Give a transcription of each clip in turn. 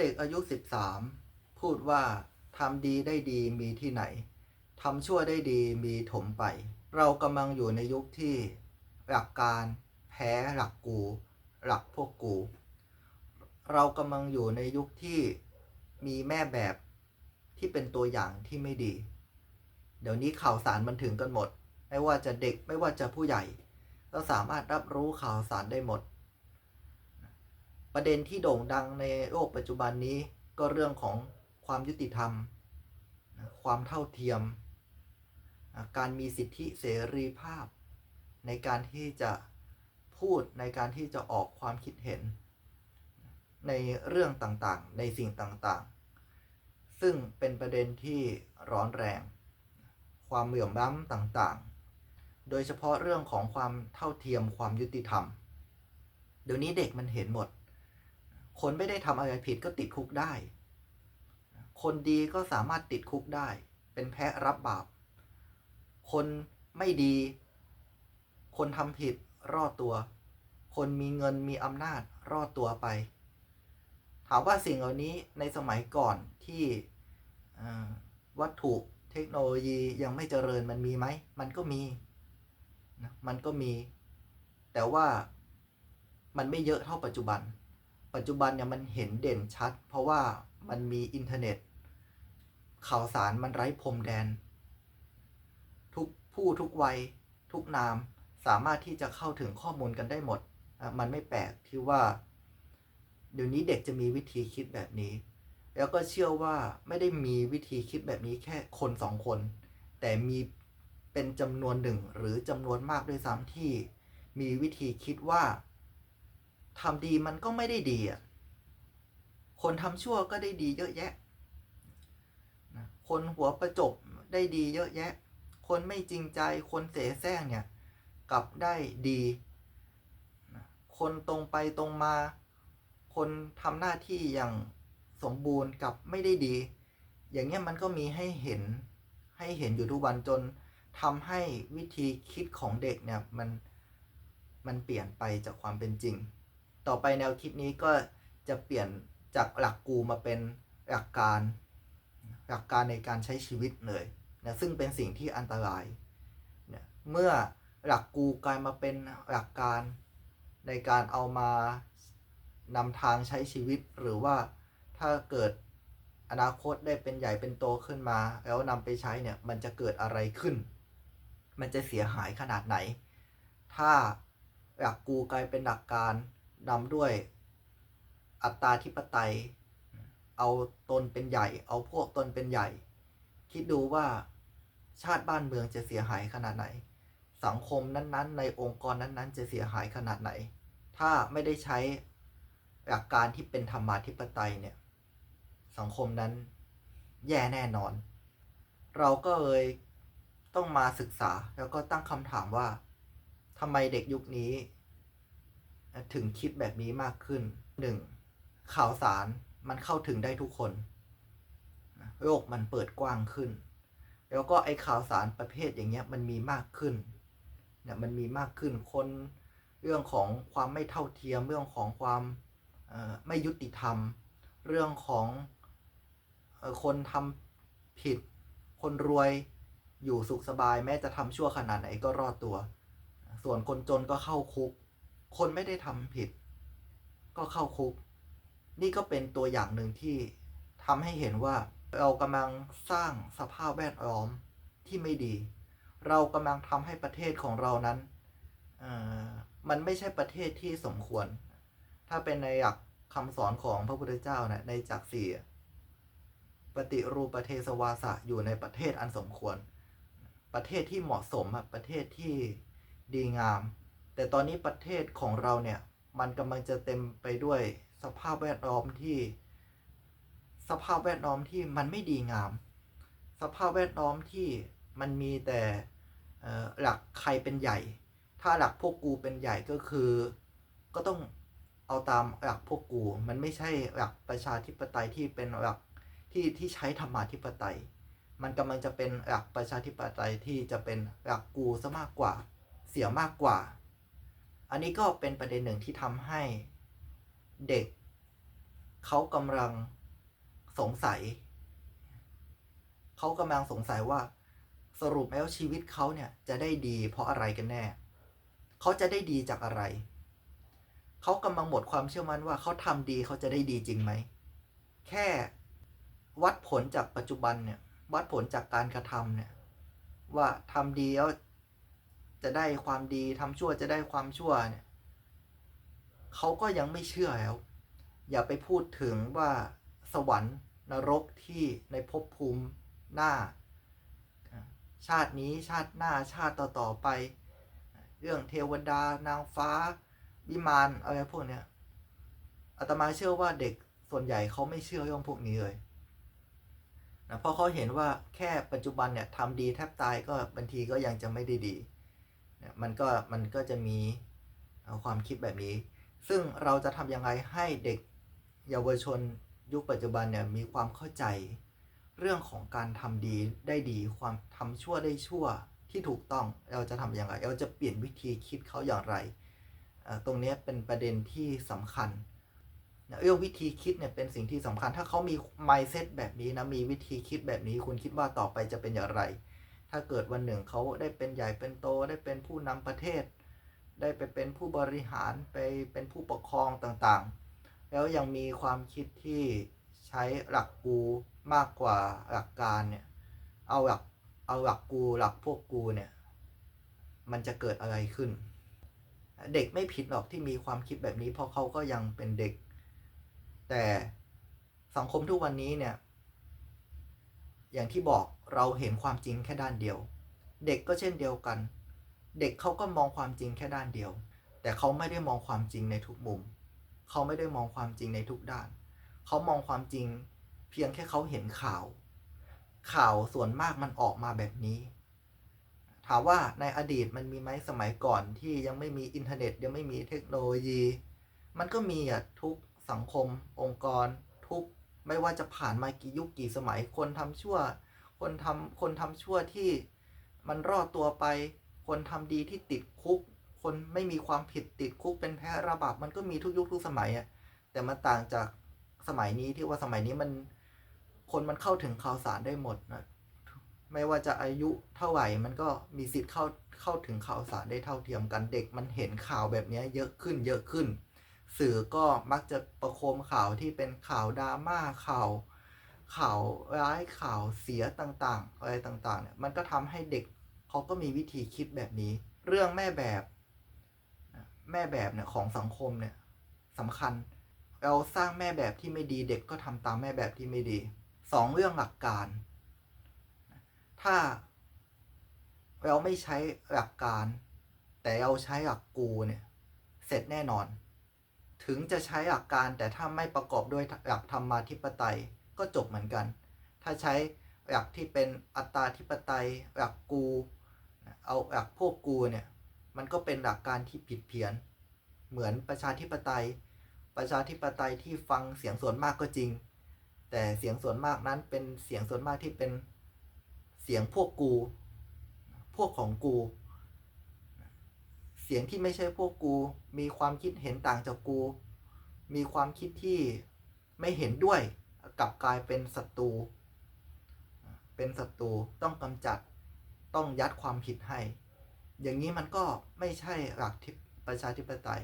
เด็กอายุ 13 พูดว่าทำดีได้ดีมีที่ไหนทำชั่วได้ดีมีถมไป เรากำลังอยู่ในยุคที่หลักการแพ้หลักกู หลักพวกกู เรากำลังอยู่ในยุคที่มีแม่แบบที่เป็นตัวอย่างที่ไม่ดี เดี๋ยวนี้ข่าวสารมันถึงกันหมด ไม่ว่าจะเด็กไม่ว่าจะผู้ใหญ่ก็สามารถรับรู้ข่าวสารได้หมด ประเด็นที่โด่งดังในโลกปัจจุบันนี้ก็เรื่องของความยุติธรรม ความเท่าเทียม การมีสิทธิเสรีภาพ ในการที่จะพูดในการที่จะออกความคิดเห็น ในเรื่องต่างๆ ในสิ่งต่างๆ ซึ่งเป็นประเด็นที่ร้อนแรง ความเหลื่อมล้ำต่างๆ โดยเฉพาะเรื่องของความเท่าเทียมความยุติธรรม เดี๋ยวนี้เด็กมันเห็นหมด คนไม่ได้ทำอะไรผิดก็ติดคุกได้ คนดีก็สามารถติดคุกได้ เป็นแพ้รับบาป คนไม่ดี คนทำผิดรอดตัว คนมีเงินมีอำนาจรอดตัวไป ถามว่าสิ่งเหล่านี้ในสมัยก่อนที่วัตถุเทคโนโลยียังไม่เจริญมันมีไหม มันก็มีนะมันก็มี แต่ว่ามันไม่เยอะเท่าปัจจุบัน ปัจจุบันเนี่ยมันเห็นเด่นชัด เพราะว่ามันมีอินเทอร์เน็ต ข่าวสารมันไร้พรมแดน ทุกผู้ทุกวัย ทุกนามสามารถที่จะเข้าถึงข้อมูลกันได้หมด มันไม่แปลกที่ว่า เดี๋ยวนี้เด็กจะมีวิธีคิดแบบนี้ แล้วก็เชื่อว่าไม่ได้มีวิธีคิดแบบนี้แค่คนสองคน แต่มีเป็นจำนวนหนึ่งหรือจำนวนมากด้วยซ้ำที่มีวิธีคิดว่า ทำดีมันก็ไม่ได้ดีอะ คนทำชั่วก็ได้ดีเยอะแยะ คนหัวประจบได้ดีเยอะแยะ คนไม่จริงใจ คนเสแสร้งเนี่ย กลับได้ดี คนตรงไปตรงมา คนทำหน้าที่อย่างสมบูรณ์กับไม่ได้ดี อย่างเงี้ยมันก็มีให้เห็นให้เห็นอยู่ทุกวันจนทำให้วิธีคิดของเด็กเนี่ยมันมันเปลี่ยนไปจากความเป็นจริง ต่อไปแนวคิดนี้ก็จะเปลี่ยนจากหลักกูมาเป็นหลักการหลักการในการใช้ชีวิตเลยนะซึ่งเป็นสิ่งที่อันตรายเนี่ยเมื่อหลักกูกลายมาเป็นหลักการในการเอามานำทางใช้ชีวิต หรือว่าถ้าเกิดอนาคตได้เป็นใหญ่เป็นโตขึ้นมา แล้วนำไปใช้เนี่ยมันจะเกิดอะไรขึ้น มันจะเสียหายขนาดไหน ถ้าหลักกูกลายเป็นหลักการ นำด้วยอัตตาธิปไตย เอาตนเป็นใหญ่ เอาพวกตนเป็นใหญ่ คิดดูว่าชาติบ้านเมืองจะเสียหายขนาดไหน สังคมนั้นๆ ในองค์กรนั้นๆ จะเสียหายขนาดไหน ถ้าไม่ได้ใช้หลักการที่เป็นธรรมาธิปไตยเนี่ย สังคมนั้นแย่แน่นอน เราก็เลยต้องมาศึกษาแล้วก็ตั้งคำถามว่าทำไมเด็กยุคนี้ ถึงคิดแบบนี้มากขึ้นหนึ่งข่าวสารมันเข้าถึงได้ทุกคน โลกมันเปิดกว้างขึ้น แล้วก็ไอ้ข่าวสารประเภทอย่างเงี้ยมันมีมากขึ้นเนี่ยมันมีมากขึ้นคนเรื่องของความไม่เท่าเทียม เรื่องของความไม่ยุติธรรม เรื่องของคนทำผิด คนรวยอยู่สุขสบาย แม้จะทำชั่วขนาดไหนก็รอดตัว ส่วนคนจนก็เข้าคุก คนไม่ได้ทำผิด ก็เข้าคุก นี่ก็เป็นตัวอย่างหนึ่งที่ทำให้เห็นว่าเรากำลังสร้างสภาพแวดล้อมที่ไม่ดี เรากำลังทำให้ประเทศของเรานั้น มันไม่ใช่ประเทศที่สมควร ถ้าเป็นในหลักคำสอนของพระพุทธเจ้านะในจักสี่ปฏิรูปประเทศวาสะอยู่ในประเทศอันสมควร ประเทศที่เหมาะสมประเทศที่ดีงาม แต่ตอนนี้ประเทศของเราเนี่ย มันกำลังจะเต็มไปด้วยสภาพแวดล้อมที่ สภาพแวดล้อมที่มันไม่ดีงาม สภาพแวดล้อมที่มันมีแต่หลักใครเป็นใหญ่ ถ้าหลักพวกกูเป็นใหญ่ก็คือ ก็ต้องเอาตามหลักพวกกู มันไม่ใช่หลักประชาธิปไตยที่เป็นหลักที่ที่ใช้ธรรมาธิปไตย มันกำลังจะเป็นหลักประชาธิปไตยที่จะเป็นหลักกูซะมากกว่า เสียมากกว่า อันนี้ก็เป็นประเด็นหนึ่งที่ทำให้เด็กเขากำลังสงสัย เขากำลังสงสัยว่า สรุปแล้วชีวิตเขาเนี่ยจะได้ดีเพราะอะไรกันแน่ เขาจะได้ดีจากอะไร เขากำลังหมดความเชื่อมั่นว่าเขาทำดีเขาจะได้ดีจริงไหม แค่วัดผลจากปัจจุบันเนี่ย วัดผลจากการกระทำเนี่ย ว่าทำดีแล้ว จะได้ความดีทำชั่วจะได้ความชั่วเนี่ยเขาก็ยังไม่เชื่อแล้ว อย่าไปพูดถึงว่าสวรรค์นรกที่ในภพภูมิหน้า ชาตินี้ชาติหน้าชาติต่อๆไป เรื่องเทวดานางฟ้า วิมานอะไรพวกเนี้ยอาตมาเชื่อว่าเด็กส่วนใหญ่เขาไม่เชื่อเรื่องพวกนี้เลยนะเพราะเขาเห็นว่าแค่ปัจจุบันเนี่ยทำดีแทบตายก็บางทีก็ยังจะไม่ได้ดี มันก็มันก็จะมีความคิดแบบนี้ ซึ่งเราจะทำยังไงให้เด็กเยาวชนยุคปัจจุบันเนี่ยมีความเข้าใจเรื่องของการทำดีได้ดีความทำชั่วได้ชั่วที่ถูกต้องเราจะทำอย่างไรเราจะเปลี่ยนวิธีคิดเขาอย่างไร ตรงนี้เป็นประเด็นที่สำคัญเรื่องวิธีคิดเนี่ยเป็นสิ่งที่สำคัญ ถ้าเขามี mindset แบบนี้นะมีวิธีคิดแบบนี้ คุณคิดว่าต่อไปจะเป็นอย่างไร ถ้าเกิดวันหนึ่งเขาได้เป็นใหญ่เป็นโตได้เป็นผู้นำประเทศ ได้ไปเป็นผู้บริหารไปเป็นผู้ปกครองต่างๆ แล้วยังมีความคิดที่ใช้หลักกูมากกว่าหลักการเนี่ยเอาหลักเอาหลักกูหลักพวกกูเนี่ยมันจะเกิดอะไรขึ้น เด็กไม่ผิดหรอกที่มีความคิดแบบนี้เพราะเขาก็ยังเป็นเด็ก แต่สังคมทุกวันนี้เนี่ย อย่างที่บอกเราเห็นความจริงแค่ด้านเดียว เด็กก็เช่นเดียวกัน เด็กเขาก็มองความจริงแค่ด้านเดียว แต่เขาไม่ได้มองความจริงในทุกมุม เขาไม่ได้มองความจริงในทุกด้าน เขามองความจริง เพียงแค่เขาเห็นข่าว ข่าวส่วนมากมันออกมาแบบนี้ ถามว่าในอดีตมันมีไหมสมัยก่อนที่ยังไม่มีอินเทอร์เน็ต ยังไม่มีเทคโนโลยี มันก็มีอะทุกสังคม องค์กร ทุก ไม่ว่าจะผ่านมากี่ยุคกี่สมัย คนทำชั่ว คนทำคนทำชั่วที่มันรอดตัวไป คนทำดีที่ติดคุก คนไม่มีความผิดติดคุกเป็นแพ้ระบาดมันก็มีทุกยุคทุกสมัยอะแต่มันต่างจากสมัยนี้ที่ว่าสมัยนี้มันคนมันเข้าถึงข่าวสารได้หมดนะไม่ว่าจะอายุเท่าไหร่มันก็มีสิทธิ์เข้าเข้าถึงข่าวสารได้เท่าเทียมกันเด็กมันเห็นข่าวแบบนี้เยอะขึ้นเยอะขึ้น สื่อก็มักจะประโคมข่าวที่เป็นข่าวดราม่าข่าวข่าวร้ายข่าวเสียต่างๆ อะไรต่างๆเนี่ยมันก็ทำให้เด็กเขาก็มีวิธีคิดแบบนี้ เรื่องแม่แบบแม่แบบเนี่ยของสังคมเนี่ยสำคัญ เราสร้างแม่แบบที่ไม่ดีเด็กก็ทำตามแม่แบบที่ไม่ดีสองเรื่องหลักการ ถ้าเราไม่ใช้หลักการ แต่เราใช้หลักกูเนี่ย เสร็จแน่นอน ถึงจะใช้หลักการแต่ถ้าไม่ประกอบด้วยหลักธรรมาธิปไตยก็จบเหมือนกัน ถ้าใช้หลักที่เป็นอัตตาธิปไตยหลักกู เอาหลักพวกกูเนี่ยมันก็เป็นหลักการที่ผิดเพี้ยน เหมือนประชาธิปไตย ประชาธิปไตยที่ฟังเสียงส่วนมากก็จริง แต่เสียงส่วนมากนั้นเป็นเสียงส่วนมากที่เป็นเสียงพวกกู พวกของกู สียงที่ไม่ใช่พวกกู มีความคิดเห็นต่างจากกู มีความคิดที่ไม่เห็นด้วยกลับกลายเป็นศัตรู เป็นศัตรูต้องกำจัดต้องยัดความผิดให้ อย่างนี้มันก็ไม่ใช่หลักประชาธิปไตย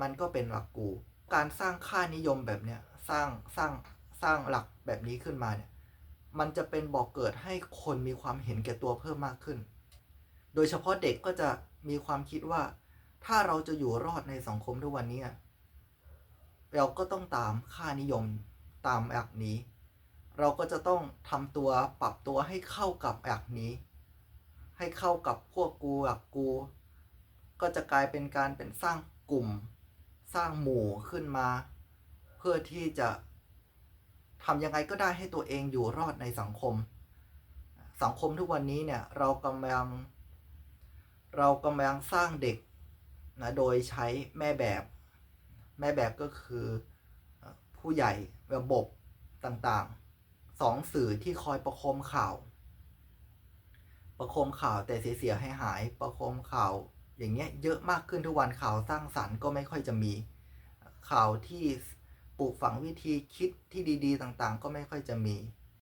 มันก็เป็นหลักกู การสร้างค่านิยมแบบเนี้ยสร้างสร้างสร้างหลักแบบนี้ขึ้นมาเนี่ย มันจะเป็นบอกเกิดให้คนมีความเห็นแก่ตัวเพิ่มมากขึ้น โดยเฉพาะเด็กก็จะมีความคิดว่า ถ้าเราจะอยู่รอดในสังคมทุกวันนี้เราก็ต้องตามค่านิยมตามหลักนี้ เราก็จะต้องทำตัวปรับตัวให้เข้ากับหลักนี้ ให้เข้ากับพวกกูหลักกู ก็จะกลายเป็นการเป็นสร้างกลุ่ม สร้างหมู่ขึ้นมา เพื่อที่จะทำยังไงก็ได้ให้ตัวเองอยู่รอดในสังคม สังคมทุกวันนี้เนี่ยเรากำลัง เรากำลังสร้างเด็กนะโดยใช้แม่แบบแม่แบบก็คือผู้ใหญ่ระบบต่างๆสองสื่อที่คอยประคมข่าว ประคมข่าวแต่เสียให้หายประคมข่าว อย่างเงี้ยเยอะมากขึ้นทุกวันข่าวสร้างสรรค์ก็ไม่ค่อยจะมีข่าวที่ปลูกฝังวิธีคิดที่ดี ๆ ต่างๆ ก็ไม่ค่อยจะมี